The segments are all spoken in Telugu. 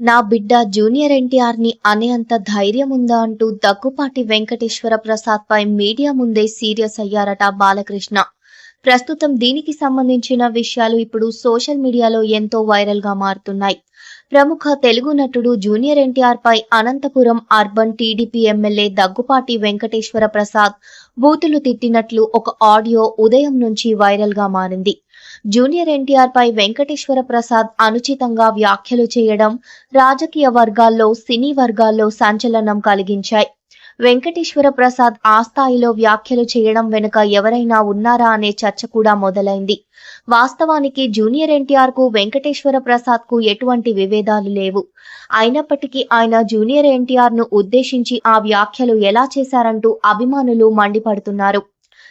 నా బిడ్డ జూనియర్ ఎన్టీఆర్ని అనేంత ధైర్యం ఉందా అంటూ దగ్గుపాటి వెంకటేశ్వర ప్రసాద్ పై మీడియా ముందే సీరియస్ అయ్యారట బాలకృష్ణ. ప్రస్తుతం దీనికి సంబంధించిన విషయాలు ఇప్పుడు సోషల్ మీడియాలో ఎంతో వైరల్గా మారుతున్నాయి. ప్రముఖ తెలుగు నటుడు జూనియర్ ఎన్టీఆర్ పై Anantapuram urban TDP MLA Daggupati Venkateswara Prasad బూతులు తిట్టినట్లు ఒక ఆడియో ఉదయం నుంచి వైరల్గా మారింది. జూనియర్ ఎన్టీఆర్ పై వెంకటేశ్వర ప్రసాద్ అనుచితంగా వ్యాఖ్యలు చేయడం రాజకీయ వర్గాల్లో సినీ వర్గాల్లో సంచలనం కలిగించాయి. వెంకటేశ్వర ప్రసాద్ ఆ స్థాయిలో వ్యాఖ్యలు చేయడం వెనుక ఎవరైనా ఉన్నారా అనే చర్చ కూడా మొదలైంది. వాస్తవానికి జూనియర్ ఎన్టీఆర్కు వెంకటేశ్వర ప్రసాద్కు ఎటువంటి విభేదాలు లేవు. అయినప్పటికీ ఆయన జూనియర్ ఎన్టీఆర్ను ఉద్దేశించి ఆ వ్యాఖ్యలు ఎలా చేశారంటూ అభిమానులు మండిపడుతున్నారు.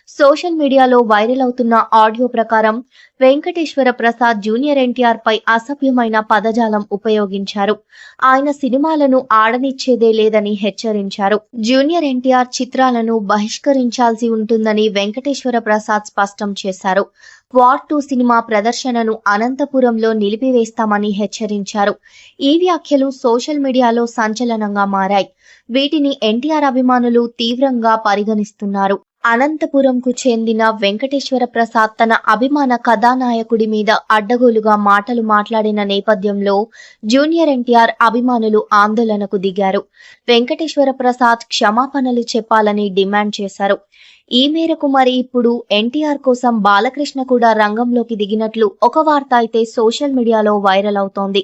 సోషల్ మీడియాలో వైరల్ అవుతున్న ఆడియో ప్రకారం వెంకటేశ్వర ప్రసాద్ జూనియర్ ఎన్టీఆర్ పై అసభ్యమైన పదజాలం ఉపయోగించారు. ఆయన సినిమాలను ఆడనిచ్చేదే లేదని హెచ్చరించారు. జూనియర్ ఎన్టీఆర్ చిత్రాలను బహిష్కరించాల్సి ఉంటుందని వెంకటేశ్వర ప్రసాద్ స్పష్టం చేశారు. వార్ టూ సినిమా ప్రదర్శనను అనంతపురంలో నిలిపివేస్తామని హెచ్చరించారు. ఈ వ్యాఖ్యలు సోషల్ మీడియాలో సంచలనంగా మారాయి. వీటిని ఎన్టీఆర్ అభిమానులు తీవ్రంగా పరిగణిస్తున్నారు. అనంతపురంకు చెందిన వెంకటేశ్వర ప్రసాద్ తన అభిమాన కథానాయకుడి మీద అడ్డగోలుగా మాటలు మాట్లాడిన నేపథ్యంలో జూనియర్ ఎన్టీఆర్ అభిమానులు ఆందోళనకు దిగారు. వెంకటేశ్వర ప్రసాద్ క్షమాపణలు చెప్పాలని డిమాండ్ చేశారు. ఈ మేరకు మరి ఇప్పుడు ఎన్టీఆర్ కోసం బాలకృష్ణ కూడా రంగంలోకి దిగినట్లు ఒక వార్త అయితే సోషల్ మీడియాలో వైరల్ అవుతోంది.